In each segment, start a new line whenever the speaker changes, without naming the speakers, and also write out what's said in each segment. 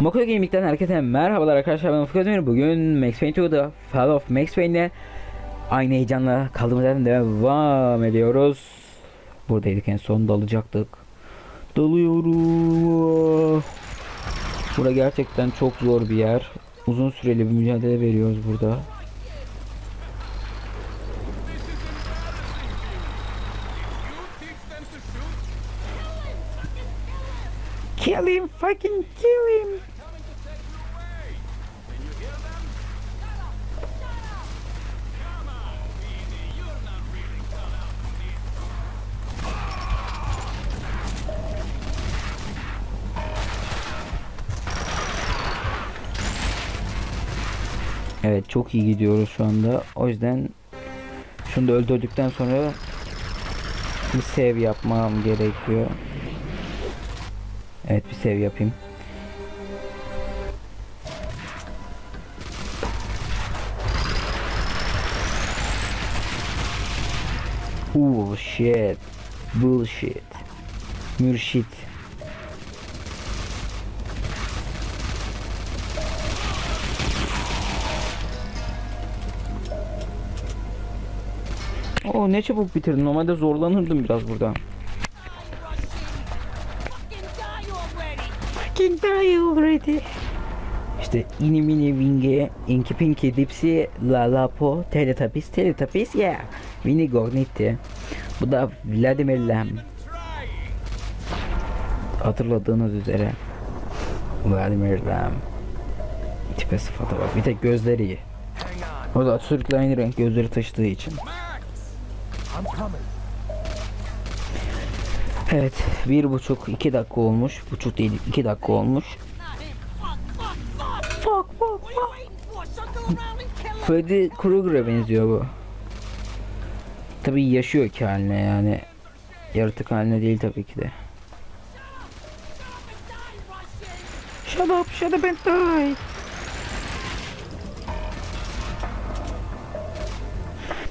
Moko Gaming'den herkese merhabalar arkadaşlar ben Ufuk Özdemir. Bugün Max Payne 2'da Fall of Max Payne'le aynı heyecanla kaldığımız yerden devam ediyoruz. Buradaydık en son dalacaktık. Dalıyorum. Burada gerçekten çok zor bir yer. Uzun süreli bir mücadele veriyoruz burada. Kill him, fucking kill him. Evet çok iyi gidiyoruz şu anda. O yüzden şunu da öldürdükten sonra bir save yapmam gerekiyor. Evet bir save yapayım. Bullshit. Bullshit. Mürşit. Oo ne çabuk bitirdin. Normalde zorlanırdım biraz burada. Fucking die already. İşte ini mini winge, inki pinki dipsi, la la po, teletubbies, teletubbies, yeah. Mini Gornitti. Bu da Vladimir Lam. Hatırladığınız üzere. Vladimir Lam. Tipe sıfata bak. Bir tek gözleri iyi. O da sürekli aynı renk gözleri taşıdığı için. Evet, bir buçuk iki dakika olmuş. Buçuk değil, iki dakika olmuş. Fuck, fuck, fuck. Freddy Krueger'a benziyor bu. Tabii yaşıyor ki haline yani. Yaratık haline değil tabii ki de. Shut up, shut up and die.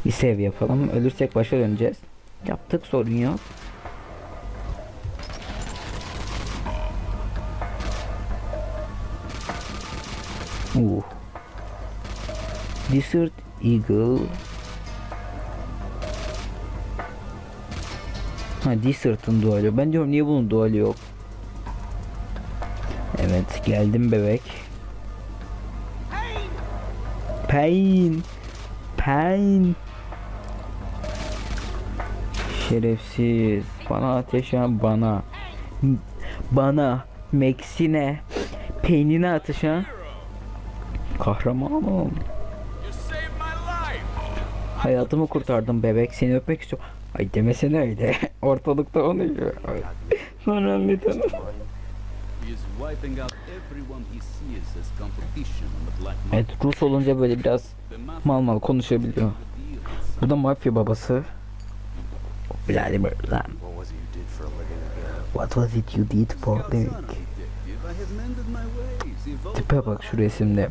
Bir save yapalım. Ölürsek başa döneceğiz. Yaptık sorun yok. Uh. Desert Eagle. Ha Desert'ın duali. Ben diyorum niye bunun duali yok? Evet geldim bebek. Pain. Pain. Şerefsiz. Bana ateş ya bana. Bana. Maxine. Peynine atış ha. Kahramanım. Hayatımı kurtardım bebek. Seni öpmek istiyorum. Ay demesene öyle. Ortalıkta onu yiyor. Sonra anlatalım. Evet. Rus olunca böyle biraz mal mal konuşabiliyor. Bu da mafya babası. Vladimir Lam.
What was it you did for a living
Tipe bak şu resimde.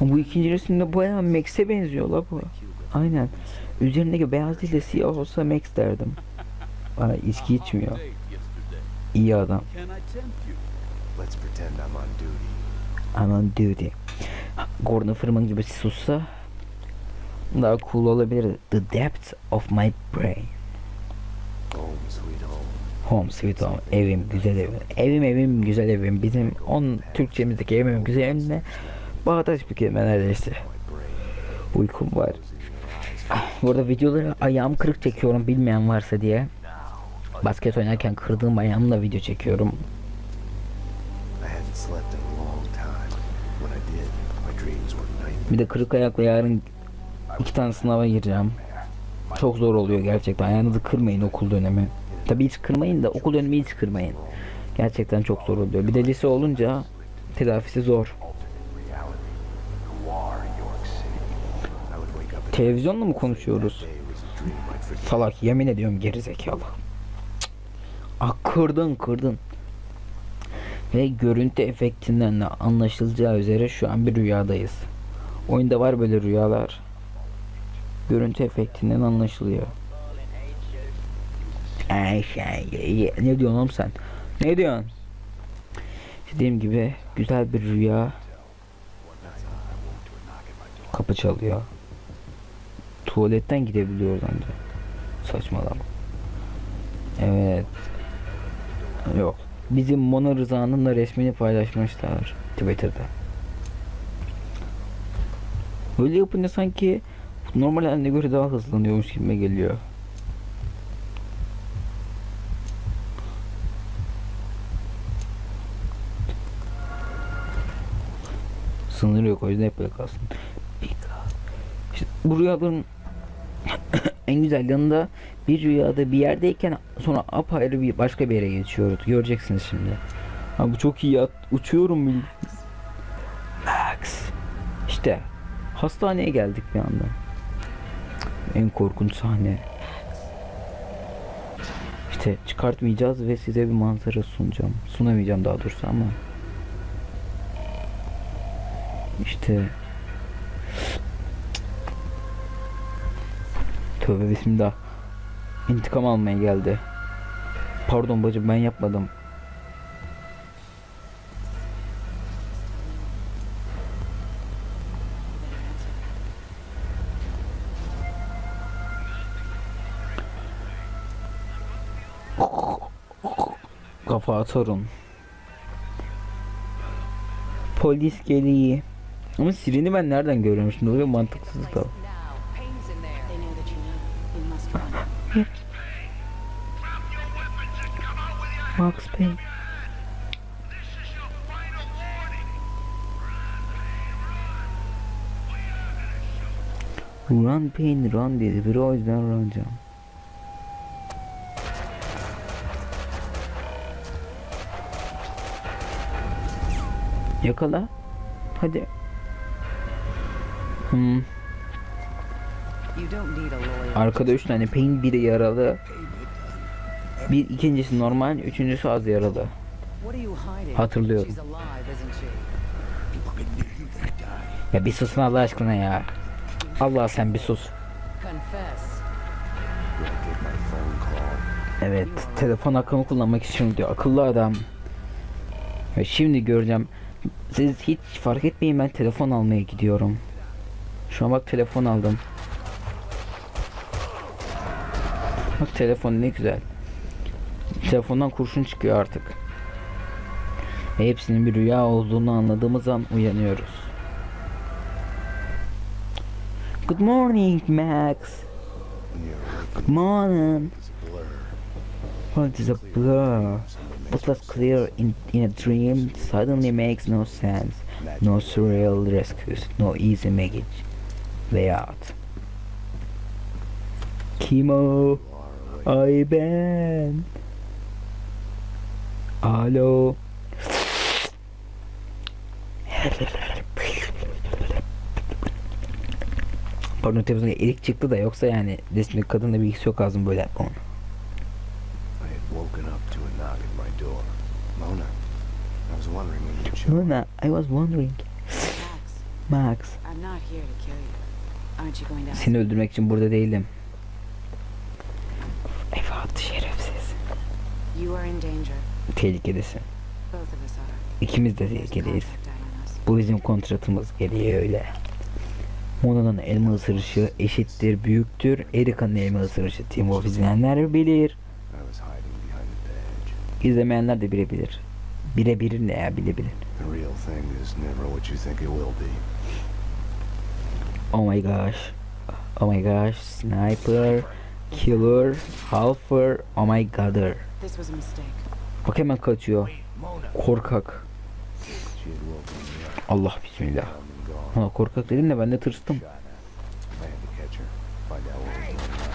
Bu ikinci resimde bayağı Max'e benziyor la bu. Aynen. Üzerindeki beyaz değil de siyah olsa Max derdim. Bana içki içmiyor. İyi adam.
I'm on duty.
Gordon Freeman gibi sussa daha cool olabilir. The depths of my brain.
Home sweet home.
Home sweet home. Evim, güzel evim. Evim evim, güzel evim. Bizim on Türkçemizdeki evim, güzel evimle bağdaş bir kelime neredeyse. Uykum var. Ah, Burada videoları ayağım kırık çekiyorum bilmeyen varsa diye. Basket oynarken kırdığım ayağımla video çekiyorum. Bir de kırık ayakla yarın iki tane sınava gireceğim. Çok zor oluyor gerçekten. Ayağınızı kırmayın okul dönemi. Tabii hiç kırmayın da okul dönemi hiç kırmayın. Gerçekten çok zor oluyor. Bir de lise olunca telafisi zor. Televizyonla mı konuşuyoruz? Salak yemin ediyorum gerizekalı. Cık. Ah kırdın kırdın. Ve görüntü efektinden de anlaşılacağı üzere şu an bir rüyadayız. Oyunda var böyle rüyalar. Görüntü efektinden anlaşılıyor. Ay ne diyorsun oğlum sen? Ne diyorsun? Dediğim gibi güzel bir rüya. Kapı çalıyor. Tuvaletten gidebiliyoruz ancak. Saçmalama. Evet. Yok. Bizim Mona Rıza'nın da resmini paylaşmışlar Twitter'da. Böyle yapınca sanki normal haline göre daha hızlanıyormuş gibi geliyor. Sınırı yok o yüzden hep böyle kalsın. İşte bu rüyaların en güzel yanında bir rüyada bir yerdeyken sonra apayrı bir başka bir yere geçiyoruz. Göreceksiniz şimdi. Ha bu çok iyi ya. Uçuyorum. Max. İşte hastaneye geldik bir anda. En korkunç sahne. İşte çıkartmayacağız ve size bir manzara sunacağım. Sunamayacağım daha doğrusu ama. İşte Tövbe bismillah. İntikam almaya geldi. Pardon bacım ben yapmadım. Kafa atarım. Polis geliyor. Ama sireni ben nereden görüyorum şimdi? Öyle mantıksızlık da. Max Payne. Run Payne run dedi. Biri o yüzden runacağım. Yakala. Hadi. Hmm. Arkada üç tane Payne biri yaralı. Bir ikincisi normal, üçüncüsü az yaralı. Hatırlıyorum. Ya bir susun Allah aşkına ya. Allah sen bir sus. Evet, telefon hakkımı kullanmak istiyorum diyor. Akıllı adam. Ve şimdi göreceğim. Siz hiç fark etmeyin ben telefon almaya gidiyorum. Şu an bak telefon aldım. Bak telefon ne güzel. Telefondan kurşun çıkıyor artık. Ve hepsinin bir rüya olduğunu anladığımız an uyanıyoruz. Good morning Max. Good morning. What is a blur? What was clear in, in a dream suddenly makes no sense. No surreal rescues, no easy magic way out.
Are awake.
ay ben. Alo. Pardon televizyonda erik çıktı da yoksa yani resmi kadınla bir ilgisi yok ağzım böyle yapmam.
Aren't you going to ask
seni öldürmek için burada değilim. Evet şerefsiz.
You are in danger.
Tehlikedesin.
Both of us are.
İkimiz de
us.
Bu bizim kontratımız gereği öyle. Mona'nın elma ısırışı eşittir, büyüktür. Erika'nın elma ısırışı. Team of izleyenler bilir.
I was hiding behind the badge.
İzlemeyenler de bilebilir. Birebir ne ya bilebilir.
The real thing is never what you think it will be.
Oh my gosh. Oh my gosh. Sniper. Killer. Halfer. Oh my godder.
This was a mistake.
Bak hemen kaçıyor. Korkak. Allah bismillah. Ha korkak dedim de ben de tırstım.
Shot her. I had to catch her, find out what was going on.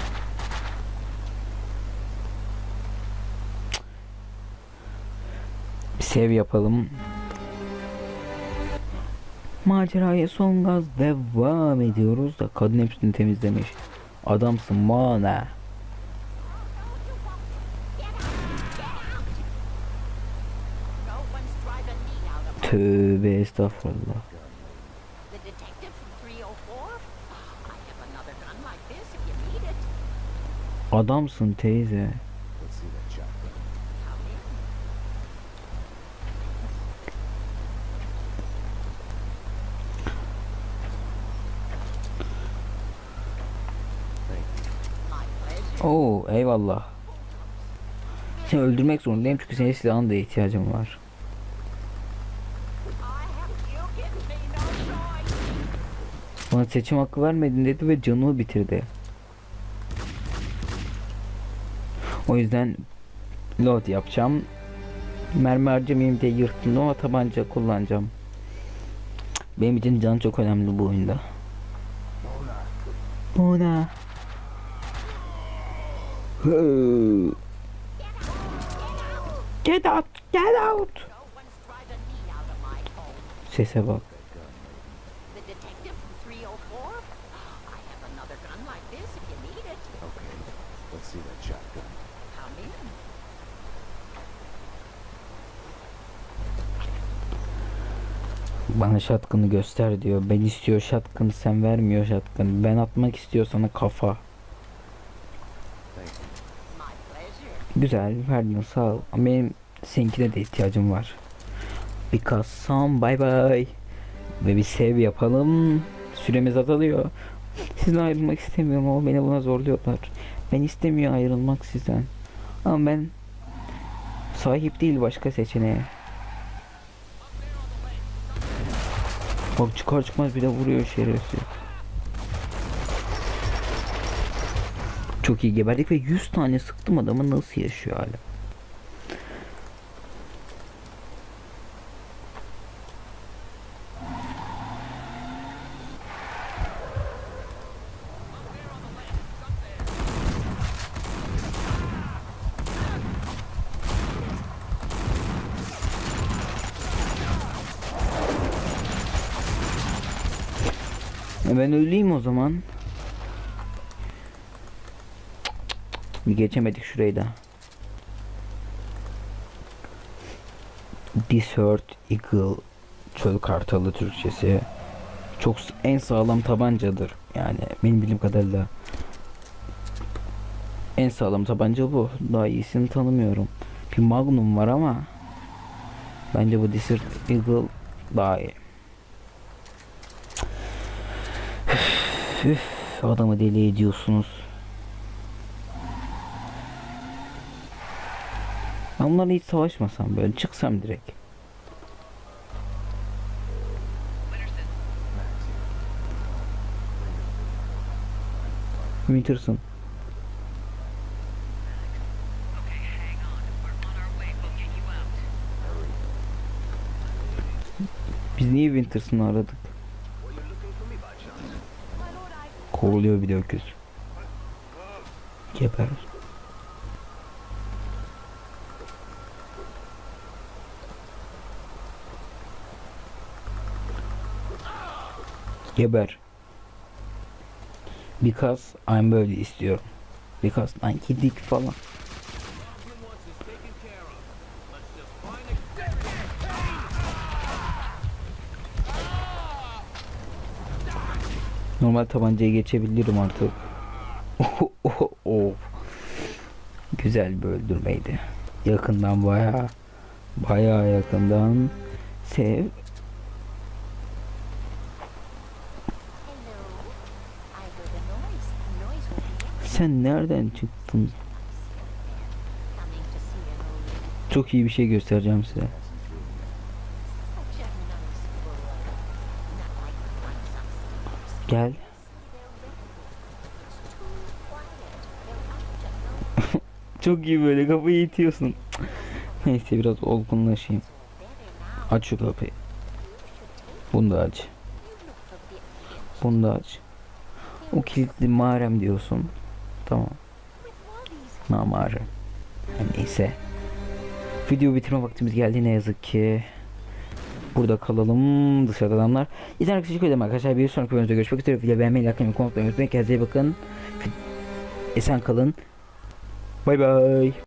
Bir sev yapalım. Maceraya son gaz devam ediyoruz da kadın hepsini temizlemiş. Adamsın
of
Tövbe estağfurullah.
the detective
Oo eyvallah. Seni öldürmek zorundayım çünkü senin silahına da ihtiyacım var. Bana seçim hakkı vermedin dedi ve canımı bitirdi. O yüzden load yapacağım. Mermi harcamayayım diye yırttım ama tabanca kullanacağım. Benim için can çok önemli bu oyunda. Mona. Hı. Get out, get out. Sese bak.
The detective from 304? I have another gun like this if you need it.
Okay, let's see that shotgun.
Come in.
Bana şatkını göster diyor. Ben istiyor şatkını sen vermiyor şatkını. Ben atmak istiyor sana kafa.
Thank you.
My pleasure.
Güzel verdin sağ ol. Ama benim seninkine de ihtiyacım var. Bir kassam bay bay. Ve bir sev yapalım. Süremiz azalıyor. Sizden ayrılmak istemiyorum ama beni buna zorluyorlar. Ben istemiyor ayrılmak sizden. Ama ben sahip değil başka seçeneğe. Bak çıkar çıkmaz bir de vuruyor şerefsiz. Çok iyi geberdik ve 100 tane sıktım adamı nasıl yaşıyor hala. Ben öleyim o zaman. Bir geçemedik şurayı da. Desert Eagle çöl kartalı Türkçesi. Çok en sağlam tabancadır. Yani benim bildiğim kadarıyla en sağlam tabanca bu. Daha iyisini tanımıyorum. Bir Magnum var ama bence bu Desert Eagle daha iyi. Üf, adamı deli ediyorsunuz. Bunlarla hiç savaşmasam böyle çıksam direkt. Winterson. Biz niye Winterson'ı aradık? Kovuluyor bir de öküz. Geber. Geber. Because I'm böyle istiyorum. Because lan gidik falan. Normal tabancaya geçebilirim artık. Oh. Güzel bir öldürmeydi. Yakından baya baya yakından sev.
Hello. I heard a noise. A noise with the
Sen nereden çıktın? Çok iyi bir şey göstereceğim size. Gel. Çok iyi böyle kapıyı itiyorsun. Neyse biraz olgunlaşayım. Aç şu kapıyı. Bunu da aç. Bunu da aç. O kilitli mağaram diyorsun. Tamam. Namarım. Neyse. Video bitirme vaktimiz geldi ne yazık ki. Burada kalalım dışarıda adamlar. İzlediğiniz için teşekkür ederim arkadaşlar. Bir sonraki bölümde görüşmek üzere. Video beğenmeyi, like atmayı, unutmayın. Kendinize bakın. Esen kalın. Bay bay.